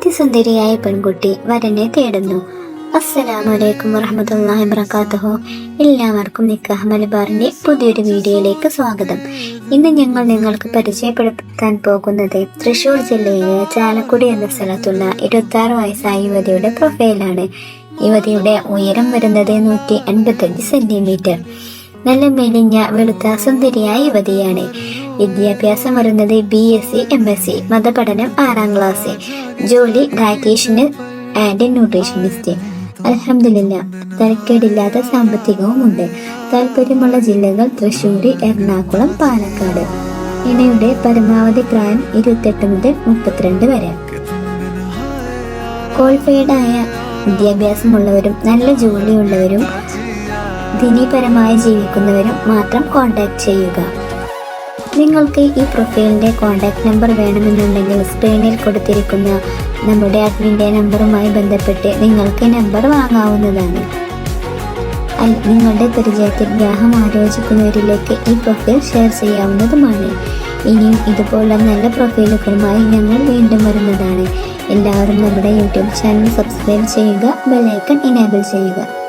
അതിസുന്ദരിയായ പെൺകുട്ടി വരനെ തേടുന്നു. അസ്സലാമലൈക്കും വറഹമത്തല്ലാഹി വബറകാതുഹു എല്ലാവർക്കും നിക്കാഹ് മലബാറിന്റെ പുതിയൊരു വീഡിയോയിലേക്ക് സ്വാഗതം. ഇന്ന് ഞങ്ങൾ നിങ്ങൾക്ക് പരിചയപ്പെടുത്താൻ പോകുന്നത് തൃശൂർ ജില്ലയിലെ ചാലക്കുടി എന്ന സ്ഥലത്തുള്ള ഇരുപത്തി വയസ്സായ യുവതിയുടെ പ്രൊഫൈലാണ്. യുവതിയുടെ ഉയരം വരുന്നത് നൂറ്റി സെന്റിമീറ്റർ. നല്ല മെലിഞ്ഞ വെളുത്ത സുന്ദരിയായ യുവതിയാണ്. വിദ്യാഭ്യാസം വരുന്നത് B S C M S C മതപഠനം ആറാം ക്ലാസ് ജോലി ഡയറ്റീഷ്യന് ആൻഡ് ന്യൂട്രീഷനിസ്റ്റ് അലഹമില്ല തരക്കേടില്ലാത്ത സാമ്പത്തികവുമുണ്ട്. താല്പര്യമുള്ള ജില്ലകൾ തൃശ്ശൂർ എറണാകുളം പാലക്കാട്. ഇണയുടെ പരമാവധി പ്രായം ഇരുപത്തെട്ട് മുതൽ മുപ്പത്തിരണ്ട് വരെ. ക്വാളിഫൈഡ് ആയ വിദ്യാഭ്യാസമുള്ളവരും നല്ല ജോലിയുള്ളവരും ദിനീപരമായി ജീവിക്കുന്നവരും മാത്രം കോൺടാക്ട് ചെയ്യുക. നിങ്ങൾക്ക് ഈ പ്രൊഫൈലിന്റെ കോൺടാക്ട് നമ്പർ വേണമെന്നുണ്ടെങ്കിൽ സ്ക്രീനിൽ കൊടുത്തിരിക്കുന്ന നമ്മുടെ അഡ്മിന്റെ നമ്പറുമായി ബന്ധപ്പെട്ട് നിങ്ങൾക്ക് നമ്പർ വാങ്ങാവുന്നതാണ്. നിങ്ങളുടെ പരിചയത്തിൽ വിവാഹം ആലോചിക്കുന്നവരിലേക്ക് ഈ പ്രൊഫൈൽ ഷെയർ ചെയ്യാവുന്നതുമാണ്. ഇനിയും ഇതുപോലുള്ള നല്ല പ്രൊഫൈലുകളുമായി ഞങ്ങൾ വീണ്ടും വരുന്നതാണ്. എല്ലാവരും നമ്മുടെ യൂട്യൂബ് ചാനൽ സബ്സ്ക്രൈബ് ചെയ്യുക ബെല്ലൈക്കൺ ഇനേബിൾ ചെയ്യുക.